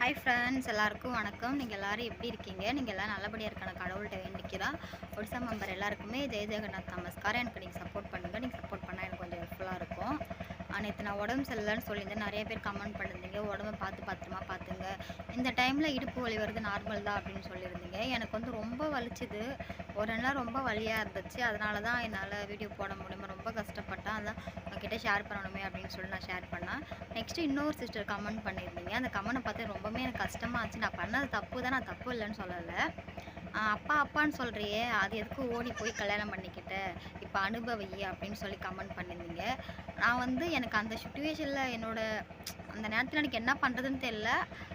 Hi friends எல்லாருக்கும் வணக்கம். நீங்கள் எல்லோரும் எப்படி இருக்கீங்க? நீங்கள் எல்லாம் நல்லபடியாக இருக்கான கடவுள்கிட்ட வேண்டிக்கிறா ஒடிசா மெம்பர் எல்லாருக்குமே ஜெய ஜெகநாத் நமஸ்காரம் எனக்கு நீங்கள் சப்போர்ட் பண்ணுங்கள் நீங்கள் சப்போர்ட் பண்ணால் எனக்கு கொஞ்சம் ஹெல்ப்ஃபுல்லாக இருக்கும். நேற்று நான் உடம்பு சரியில்லைன்னு சொல்லியிருந்தேன். நிறைய பேர் கமெண்ட் பண்ணியிருந்தீங்க உடம்பு பார்த்து பத்திரமா பார்த்துங்க. இந்த டைமில் இடுப்பு வலி வருது நார்மல் தான் அப்படின்னு சொல்லியிருந்தீங்க. எனக்கு வந்து ரொம்ப வலிச்சுது. ஒரு நாள் ரொம்ப வலியாக இருந்துச்சு. அதனால தான் என்னால் வீடியோ போட முடியுமா? ரொம்ப கஷ்டப்பட்டேன். அதான் உங்ககிட்ட ஷேர் பண்ணணுமே அப்படின்னு சொல்லி நான் ஷேர் பண்ணேன். நெக்ஸ்ட்டு இன்னொரு சிஸ்டர் கமெண்ட் பண்ணியிருந்தீங்க. அந்த கமெண்ட்டை பார்த்து ரொம்பவே எனக்கு கஷ்டமாக இருந்துச்சு. நான் பண்ணது தப்பு தான். நான் தப்பு இல்லைன்னு சொல்லலை. அப்பா அப்பான்னு சொல்கிறியே அது எதுக்கு ஓடி போய் கல்யாணம் பண்ணிக்கிட்ட? இப்போ அனுபவி அப்படின்னு சொல்லி கமெண்ட் பண்ணியிருந்தீங்க. நான் வந்து எனக்கு அந்த சுச்சுவேஷனில் என்னோட அந்த நேரத்தில் எனக்கு என்ன பண்ணுறதுன்னு தெரில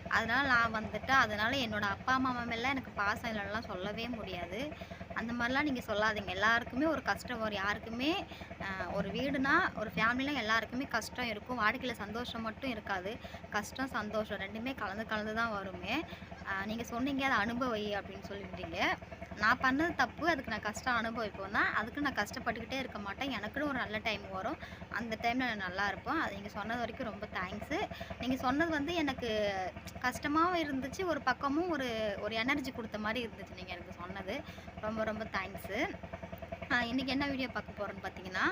அதனால் நான் வந்துட்டு அதனால் என்னோடய அப்பா அம்மா மேலே எனக்கு பாசம் இல்லைன்னா சொல்லவே முடியாது. அந்த மாதிரிலாம் நீங்கள் சொல்லாதீங்க. எல்லாருக்குமே ஒரு கஷ்டம் வரும். யாருக்குமே ஒரு வீடுனா ஒரு ஃபேமிலினா எல்லாருக்குமே கஷ்டம் இருக்கும். வாழ்க்கையில் சந்தோஷம் மட்டும் இருக்காது. கஷ்டம் சந்தோஷம் ரெண்டுமே கலந்து கலந்து தான் வருமே நீங்கள் சொன்னீங்க அதை அனுபவி அப்படின்னு சொல்லிட்டீங்க. நான் பண்ணது தப்பு அதுக்கு நான் கஷ்டம் அனுபவிப்போம் தான் அதுக்கு நான் கஷ்டப்பட்டுக்கிட்டே இருக்க மாட்டேன். எனக்குன்னு ஒரு நல்ல டைம் வரும். அந்த டைமில் நான் நல்லா இருப்போம் அது நீங்கள் சொன்னது வரைக்கும் ரொம்ப தேங்க்ஸு நீங்கள் சொன்னது வந்து எனக்கு கஷ்டமாகவும் இருந்துச்சு ஒரு பக்கமும் ஒரு ஒரு எனர்ஜி கொடுத்த மாதிரி இருந்துச்சு நீங்கள் எனக்கு சொன்னது. ரொம்ப ரொம்ப தேங்க்ஸு இன்றைக்கி என்ன வீடியோ பார்க்க போகிறோன்னு பார்த்தீங்கன்னா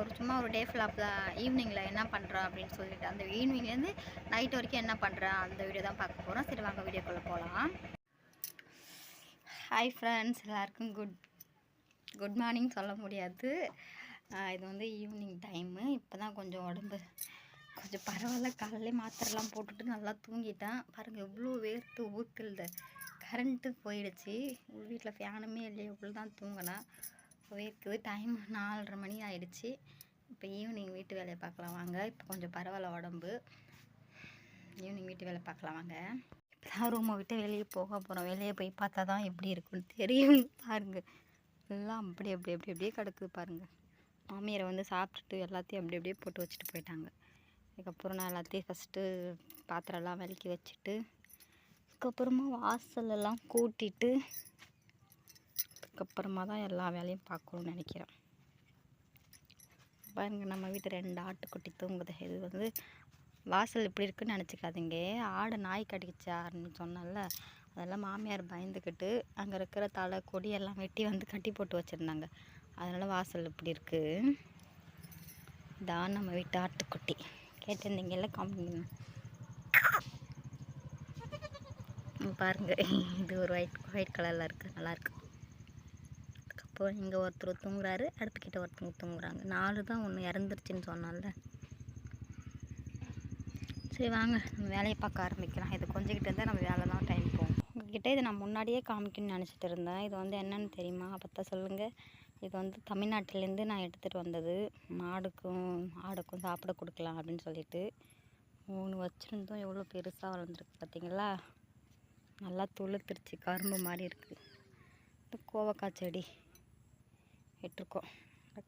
ஒரு சும்மா ஒரு டே ஃபுல்லாக ஈவினிங்கில் என்ன பண்ணுறோம் அப்படின்னு சொல்லிட்டு அந்த ஈவினிங்லேருந்து நைட் வரைக்கும் என்ன பண்ணுறேன் அந்த வீடியோ தான் பார்க்க போகிறோம் சரி வாங்க வீடியோக்குள்ளே போகலாம் ஹாய் ஃப்ரெண்ட்ஸ் எல்லாருக்கும் குட் குட் மார்னிங் சொல்ல முடியாது. இது வந்து ஈவினிங் டைமு இப்போ தான் கொஞ்சம் உடம்பு கொஞ்சம் பரவாயில்ல காலையிலே மாத்திரைலாம் போட்டுட்டு நல்லா தூங்கிட்டேன். பாருங்கள் எவ்வளோ வேர்த்து ஊத்துல்து கரண்ட்டு போயிடுச்சு. வீட்டில் ஃபேனுமே இல்லையே இவ்வளோ தான் தூங்கினேன் வேர்க்குது. டைம் நாலரை மணி ஆயிடுச்சு. இப்போ ஈவினிங் வீட்டு வேலையை பார்க்கலாம் வாங்க. இப்போ கொஞ்சம் பரவாயில்ல உடம்பு. ஈவினிங் வீட்டு வேலை பார்க்கலாம் வாங்க. இப்போதான் ரூமை விட்டு வெளியே போக போகிறோம் வெளியே போய் பார்த்தா தான் எப்படி இருக்குன்னு தெரியும். பாருங்கள் எல்லாம் அப்படி அப்படி அப்படி அப்படியே கிடக்குது பாருங்கள் மாமியாரை வந்து சாப்பிட்டுட்டு எல்லாத்தையும் அப்படி அப்படியே போட்டு வச்சுட்டு போயிட்டாங்க. அதுக்கப்புறம் நான் எல்லாத்தையும் ஃபஸ்ட்டு பாத்திரம்லாம் விளக்கி வச்சுட்டு அதுக்கப்புறமா வாசலெல்லாம் கூட்டிட்டு அதுக்கப்புறமா தான் எல்லா வேலையும் பார்க்கணும்னு நினைக்கிறேன். பாருங்கள் நம்ம வீட்டு ரெண்டு ஆட்டுக்குட்டி தூங்குது. இது வந்து வாசல் இப்படி இருக்குன்னு நினச்சிக்காதீங்க. ஆடு நாய் கடிச்சாருன்னு சொன்னேன்ல. அதெல்லாம் மாமியார் பயந்துக்கிட்டு அங்கே இருக்கிற தலை கொடி எல்லாம் வெட்டி வந்து கட்டி போட்டு வச்சுருந்தாங்க. அதனால் வாசல் இப்படி இருக்குது தான் நம்ம வீட்டு ஆட்டுக்குட்டி. கேட்டிருந்தீங்கல்ல காமிங்க பாருங்கள் இது ஒரு ஒயிட் ஒயிட் கலரில் இருக்குது நல்லாயிருக்கு அதுக்கப்புறம் இங்கே ஒருத்தர் தூங்குறாரு அடுத்துக்கிட்ட ஒருத்தவங்க தூங்குறாங்க. நாலு தான் ஒன்று இறந்துருச்சுன்னு சொன்னால சரி வாங்க நம்ம வேலையை பார்க்க ஆரம்பிக்கலாம். இது கொஞ்சிக்கிட்டு இருந்தால் நம்ம வேலை தான் டைம் போகும். உங்ககிட்ட இதை நான் முன்னாடியே காமிக்கணும்னு நினச்சிட்டு இருந்தேன். இது வந்து என்னன்னு தெரியுமா? பார்த்தா சொல்லுங்கள் இது வந்து தமிழ்நாட்டிலேருந்து நான் எடுத்துகிட்டு வந்தது. மாடுக்கும் ஆடுக்கும் சாப்பிட கொடுக்கலாம் அப்படின்னு சொல்லிட்டு. மூணு வச்சுருந்தோம். எவ்வளோ பெருசாக வளர்ந்துருக்கு பார்த்தீங்களா? நல்லா துளுத்துருச்சு. கரும்பு மாதிரி இருக்குது இந்த கோவக்காய் செடி விட்டுருக்கோம்.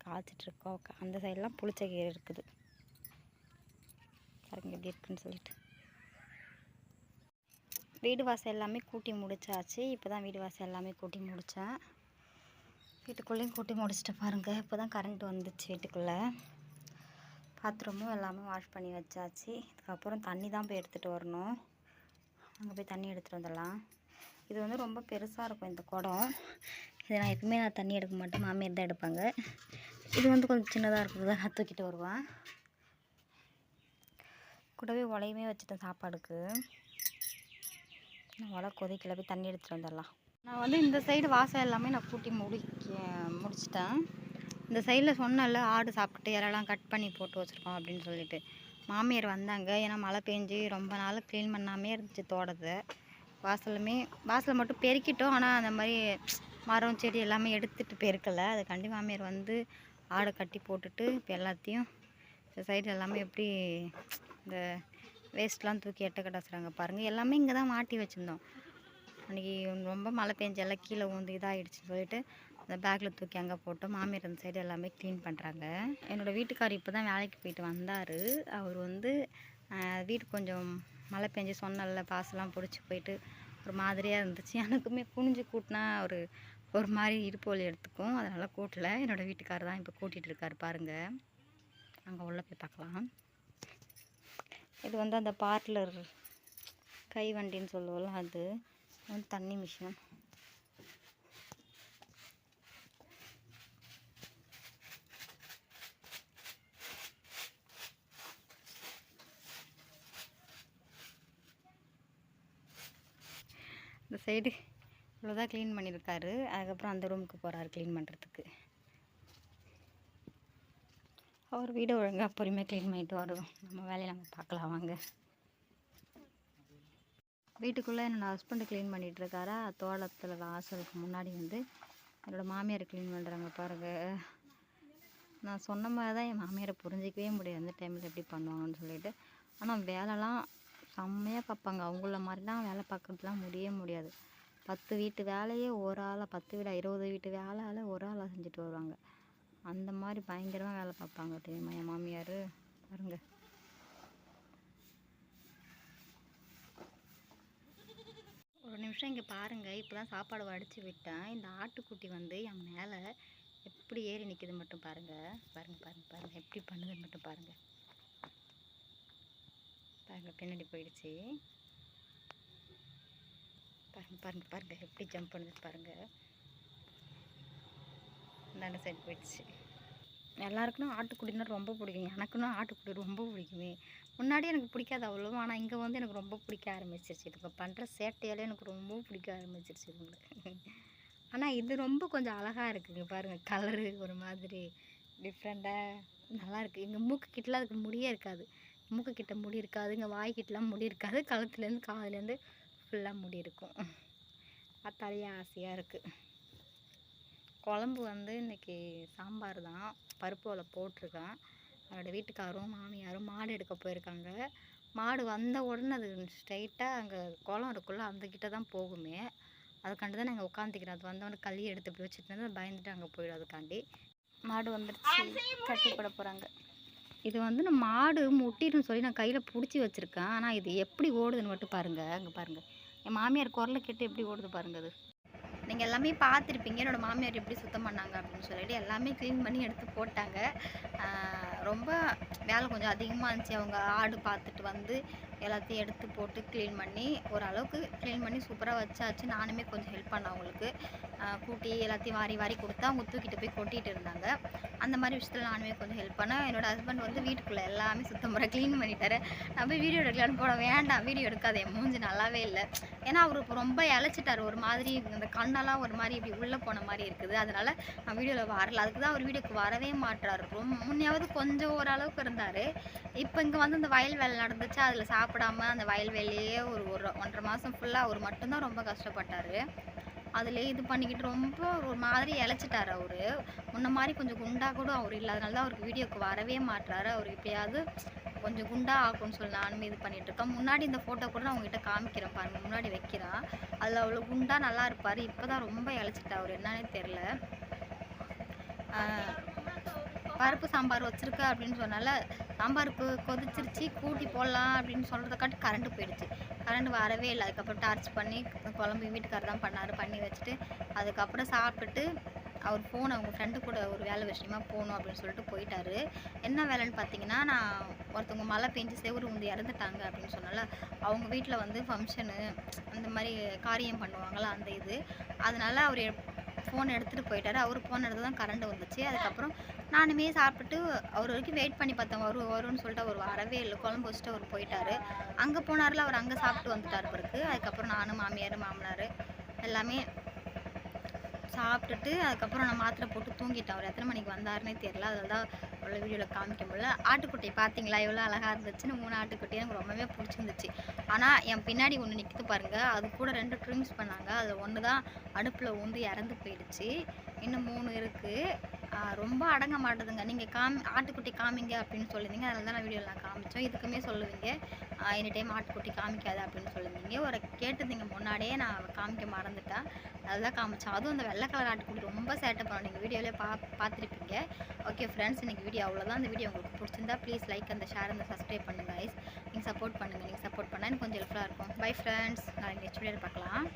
காய்ச்சிட்ருக்கோம் அந்த சைடெலாம் புளிச்சக்கீரை இருக்குது. பாருங்க எப்படி இருக்குன்னு சொல்லிட்டு. வீடு வாசல் எல்லாமே கூட்டி முடிச்சாச்சு. இப்போ தான் வீடு வாசல் எல்லாமே கூட்டி முடித்தேன் வீட்டுக்குள்ளேயும் கூட்டி முடிச்சிட்டு பாருங்கள் இப்போ தான் கரண்ட் வந்துச்சு வீட்டுக்குள்ளே. பாத்ரூமும் எல்லாமே வாஷ் பண்ணி வச்சாச்சு. இதுக்கப்புறம் தண்ணி தான் போய் எடுத்துகிட்டு வரணும். அங்கே போய் தண்ணி எடுத்துகிட்டு வந்துடலாம். இது வந்து ரொம்ப பெருசாக இருக்கும் இந்த குடம். இது நான் எப்பவுமே நான் தண்ணி எடுக்க மாட்டேன். மாமியார் தான் எடுப்பாங்க. இது வந்து கொஞ்சம் சின்னதாக இருக்கிறது தான் நான் தூக்கிட்டு வருவேன். கூடவே உலையுமே வச்சுட்டேன் சாப்பாடுக்கு. நான் உலை கொதிக்கல போய் தண்ணி எடுத்துகிட்டு வந்துடலாம். நான் வந்து இந்த சைடு வாசல் எல்லாமே நான் கூட்டி முடிக்க முடிச்சிட்டேன். இந்த சைடில் சொன்னல ஆடு சாப்பிட்டு இறெல்லாம் கட் பண்ணி போட்டு வச்சுருக்கோம் அப்படின்னு சொல்லிட்டு. மாமியார் வந்தாங்க. ஏன்னா மழை பெஞ்சு ரொம்ப நாள் க்ளீன் பண்ணாமே இருந்துச்சு தோட்டத்தை. வாசலுமே வாசலை மட்டும் பெருக்கிட்டோம். ஆனால் அந்த மாதிரி மரம் செடி எல்லாமே எடுத்துகிட்டு பெருக்கலை. அதுக்காண்டி மாமியார் வந்து ஆடை கட்டி போட்டுட்டு இப்போ எல்லாத்தையும் சைடு எல்லாமே எப்படி இந்த வேஸ்ட்லாம் தூக்கி எட்ட கட்டாசுறாங்க பாருங்கள் எல்லாமே இங்கே தான் மாட்டி வச்சுருந்தோம். அன்றைக்கி ரொம்ப மழை பெஞ்சு எல்லாம் கீழே வந்து இதாகிடுச்சுன்னு சொல்லிட்டு அந்த பேக்கில் தூக்கி அங்கே போட்டோம் மாமியார் அந்த சைடு எல்லாமே க்ளீன் பண்ணுறாங்க என்னோடய வீட்டுக்கார் இப்போ தான் வேலைக்கு போயிட்டு வந்தார். அவர் வந்து வீடு கொஞ்சம் மழை பெஞ்சு சொன்னல பாசெல்லாம் பிடிச்சி போயிட்டு ஒரு மாதிரியாக இருந்துச்சு. எனக்குமே குனிஞ்சு கூட்டினா ஒரு ஒரு மாதிரி இடுப்பு வலி எடுத்துக்கும். அதனால் கூட்டல. என்னோடய வீட்டுக்கார் தான் இப்போ கூட்டிகிட்டு இருக்கார் பாருங்கள் அங்கே உள்ளே போய் பார்க்கலாம் இது வந்து அந்த பார்லர் கை வண்டின்னு சொல்லுவோம்ல அது. வந்து தண்ணி மிஷின். இந்த சைடு இவ்வளோதான் க்ளீன் பண்ணியிருக்காரு. அதுக்கப்புறம் அந்த ரூமுக்கு போகிறாரு க்ளீன் பண்ணுறதுக்கு அவர் வீடு ஒழுங்காக பொறுமையாக க்ளீன் பண்ணிட்டு வரும் நம்ம வேலையை நம்ம பார்க்கலாம் வாங்க. வீட்டுக்குள்ளே என்னோடய ஹஸ்பண்டு க்ளீன் பண்ணிகிட்டு இருக்காரா? தோட்டத்தில் வாசலுக்கு முன்னாடி வந்து என்னோடய மாமியார் க்ளீன் பண்ணுறாங்க பாருங்கள் நான் சொன்ன மாதிரி தான் என் மாமியாரை புரிஞ்சிக்கவே முடியாது. அந்த டைமில் எப்படி பண்ணுவாங்கன்னு சொல்லிட்டு. ஆனால் வேலைலாம் செம்மையாக பார்ப்பாங்க. அவங்கள மாதிரிலாம் வேலை பார்க்குறதுலாம் முடியவே முடியாது. பத்து வீட்டு வேலையே ஒரு ஆளாக பத்து வீடாக இருபது வீட்டு வேலையால் ஒரு ஆளாக செஞ்சுட்டு வருவாங்க. அந்த மாதிரி பயங்கரமாக வேலை பார்ப்பாங்க தெரியுமா என் மாமியார்? பாருங்க. ஒரு நிமிஷம் இங்கே பாருங்கள் இப்போ தான் சாப்பாடு வடித்து விட்டேன். இந்த ஆட்டுக்குட்டி வந்து என் மேலே எப்படி ஏறி நிற்கிது மட்டும் பாருங்கள் பாருங்கள் பாருங்கள் பாருங்கள் எப்படி பண்ணுதுன்னு மட்டும் பாருங்கள் பாருங்கள் பின்னாடி போயிடுச்சு. பாருங்கள் பாருங்கள் பாருங்கள் எப்படி ஜம்ப் பண்ணுது பாருங்கள் இந்தாண்ட சைடு போயிடுச்சு. எல்லாருக்கும் ஆட்டுக்குடினா ரொம்ப பிடிக்கும். எனக்குன்னா ஆட்டுக்குடி ரொம்ப பிடிக்குமே. முன்னாடி எனக்கு பிடிக்காது அவ்வளோவா. ஆனால் இங்கே வந்து எனக்கு ரொம்ப பிடிக்க ஆரம்பிச்சிருச்சு. இதுங்க பண்ணுற சேட்டையாலே எனக்கு ரொம்ப பிடிக்க ஆரம்பிச்சிருச்சு இவங்களை ஆனால் இது ரொம்ப கொஞ்சம் அழகாக இருக்குங்க. பாருங்கள் கலரு ஒரு மாதிரி டிஃப்ரெண்ட்டாக நல்லாயிருக்கு எங்கள் மூக்கு கிட்டலாம் அதுக்கு முடியே இருக்காது. மூக்கு கிட்ட முடி இருக்காது. இங்கே வாய்க்கிட்டலாம் முடி இருக்காது. கழுத்துலேருந்து காதுலேருந்து ஃபுல்லாக முடி இருக்கும். பார்த்தாலே ஆசையாக இருக்குது குழம்பு வந்து இன்றைக்கி சாம்பார் தான். பருப்பு வலை போட்டிருக்கேன். என்னோட வீட்டுக்காரும் மாமியாரும் மாடு எடுக்க போயிருக்காங்க. மாடு வந்த உடனே அது ஸ்ட்ரைட்டாக அங்கே குளம் இருக்குல்ல அந்த கிட்ட தான் போகுமே. அதுக்காண்டி தான் நாங்கள் உட்காந்துக்கிறோம் அது வந்தவொடனே களி எடுத்து இப்படி வச்சுட்டு பயந்துட்டு அங்கே போயிடும் அதுக்காண்டி. மாடு வந்துடுச்சு கட்டி போட போகிறாங்க இது வந்து நான் மாடு முட்டிடுன்னு சொல்லி நான் கையில் பிடிச்சி வச்சுருக்கேன். ஆனால் இது எப்படி ஓடுதுன்னு மட்டும் பாருங்கள் அங்கே பாருங்கள் என் மாமியார் குரலை கேட்டு எப்படி ஓடுது பாருங்க அது. நீங்கள் எல்லாமே பார்த்துருப்பீங்க. என்னோடய மாமியார் எப்படி சுத்தம் பண்ணாங்க அப்படின்னு சொல்லிட்டு எல்லாமே க்ளீன் பண்ணி எடுத்து போட்டாங்க. ரொம்ப வேலை கொஞ்சம் அதிகமாக இருந்துச்சு. அவங்க ஆடு பார்த்துட்டு வந்து எல்லாத்தையும் எடுத்து போட்டு க்ளீன் பண்ணி ஓரளவுக்கு க்ளீன் பண்ணி சூப்பராக வச்சாச்சு. நானுமே கொஞ்சம் ஹெல்ப் பண்ணேன் அவங்களுக்கு. கூட்டி எல்லாத்தையும் வாரி வாரி கொடுத்து அவங்க தூக்கிட்டு போய் கொட்டிகிட்டு இருந்தாங்க. அந்த மாதிரி விஷயத்தில் நானுமே கொஞ்சம் ஹெல்ப் பண்ணேன். என்னோட ஹஸ்பண்ட் வந்து வீட்டுக்குள்ளே எல்லாமே சுத்தம் பண்ண க்ளீன் பண்ணிட்டாரு. நான் போய் வீடியோ எடுக்கலான்னு போட வேண்டாம் வீடியோ எடுக்காது. என் மூஞ்சி நல்லாவே இல்லை. ஏன்னா அவர் இப்போ ரொம்ப இழைச்சிட்டார். ஒரு மாதிரி இந்த கண்ணெல்லாம் ஒரு மாதிரி இப்படி உள்ளே போன மாதிரி இருக்குது. அதனால் நான் வீடியோவில் வரல. அதுக்கு தான் அவர் வீடியோக்கு வரவே மாட்டுறாரு ரொம்ப முன்னையாவது கொஞ்சம் ஓரளவுக்கு இருந்தார். இப்போ இங்கே வந்து இந்த வயல் வேலை நடந்துச்சு. அதில் சாப்பிடாம அந்த வயல்வெளியே ஒரு ஒரு ஒன்றரை மாதம் ஃபுல்லாக அவர் மட்டும்தான் ரொம்ப கஷ்டப்பட்டார். அதில் இது பண்ணிக்கிட்டு ரொம்ப ஒரு மாதிரி இழைச்சிட்டார் அவர். முன்ன மாதிரி கொஞ்சம் குண்டா கூட அவர் இல்லாதனால தான் அவருக்கு வீடியோக்கு வரவே மாட்டுறாரு அவர் எப்படியாவது கொஞ்சம் குண்டா ஆகும்னு சொல்லி நானுமே இது பண்ணிகிட்ருக்கேன் முன்னாடி இந்த ஃபோட்டோ கூட நான் உங்ககிட்ட காமிக்கிறேன் பாருங்க. முன்னாடி வைக்கிறான் அதில் அவ்வளோ குண்டா நல்லா இருப்பார். இப்போ தான் ரொம்ப இழைச்சிட்டா அவர். என்னன்னே தெரில பருப்பு சாம்பார் வச்சுருக்க அப்படின்னு சொன்னால சாம்பாருக்கு கொதிச்சிருச்சு கூட்டி போடலாம் அப்படின்னு சொல்கிறதுக்காட்டி கரண்ட்டு போயிடுச்சு. கரண்ட் வரவே இல்லை. அதுக்கப்புறம் டார்ச் பண்ணி குழம்பு வீட்டுக்காரர் தான் பண்ணார். பண்ணி வச்சுட்டு அதுக்கப்புறம் சாப்பிட்டுட்டு அவர் ஃபோன் அவங்க ஃப்ரெண்டு கூட ஒரு வேலை விஷயமா போகணும் அப்படின்னு சொல்லிட்டு போயிட்டாரு. என்ன வேலைன்னு பார்த்தீங்கன்னா நான் ஒருத்தவங்க மழை பெஞ்சு செவரு வந்து இறந்துட்டாங்க அப்படின்னு சொன்னால அவங்க வீட்டில் வந்து ஃபங்க்ஷனு அந்த மாதிரி காரியம் பண்ணுவாங்களா அந்த இது. அதனால அவர் ஃபோன் எடுத்துகிட்டு போயிட்டாரு. அவர் ஃபோன் எடுத்து தான் கரண்ட் வந்துச்சு. அதுக்கப்புறம் நானுமே சாப்பிட்டு அவர் வரைக்கும் வெயிட் பண்ணி பார்த்தேன். வரும் வரும்னு சொல்லிட்டு அவர் வரவே இல்லை. குழம்பு வச்சுட்டு அவர் போயிட்டாரு. அங்கே போனார்ல அவர் அங்கே சாப்பிட்டு வந்துட்டார் பிறகு. அதுக்கப்புறம் நானும் மாமியார் மாமனார் எல்லாமே சாப்பிட்டுட்டு அதுக்கப்புறம் நான் மாத்திரை போட்டு தூங்கிட்டேன். அவர் எத்தனை மணிக்கு வந்தாருன்னே தெரியல. அதில் தான் உள்ள வீடியோவில் காமிக்க முடியல ஆட்டுக்குட்டி பார்த்தீங்களா? எவ்வளோ அழகாக இருந்துச்சுன்னு மூணு ஆட்டுக்குட்டி எனக்கு ரொம்பவே பிடிச்சிருந்துச்சு. ஆனால் என் பின்னாடி ஒன்று நிற்கிது பாருங்கள் அது கூட ரெண்டு ட்ரிம்ஸ் பண்ணாங்க. அதில் ஒன்று தான் அடுப்பில் ஊந்து இறந்து போயிடுச்சு. இன்னும் மூணு இருக்குது ரொம்ப அடங்க மாட்டுதுங்க நீங்கள் காமி ஆட்டுக்குட்டி காமிங்க அப்படின்னு சொல்லியிருந்தீங்க அதனால தான் நான் வீடியோவில் நான் காமிச்சோம். இதுக்குமே சொல்லுவீங்க. எனி டைம் ஆட்டுக்குட்டி காமிக்காது அப்படின்னு சொல்லியிருந்தீங்க ஒரு கேட்டிருந்தீங்க முன்னாடியே நான் காமிக்க மறந்துட்டேன். அதுதான் காமிச்சோம் அதுவும் அந்த வெள்ளை கலர் ஆட்டுக்குட்டி ரொம்ப சேட்டை பண்ணோம். நீங்கள் வீடியோவிலே பா பார்த்துருப்பீங்க. ஓகே ஃப்ரெண்ட்ஸ் இன்றைக்கி வீடியோ அவ்வளோதான் அந்த வீடியோ உங்களுக்கு பிடிச்சிருந்தா ப்ளீஸ் லைக் அந்த ஷேர் அந்த சப்ஸ்கிரைப் பண்ணுங்கள் ஐஸ் நீங்கள் சப்போர்ட் பண்ணுங்கள் நீங்கள் சப்போர்ட் பண்ணால் எனக்கு கொஞ்சம் ஹெல்ப்ஃபுல்லாக இருக்கும். பை ஃப்ரெண்ட்ஸ் நாளைக்கு நெக்ஸ்ட் வீடியோ பார்க்கலாம்.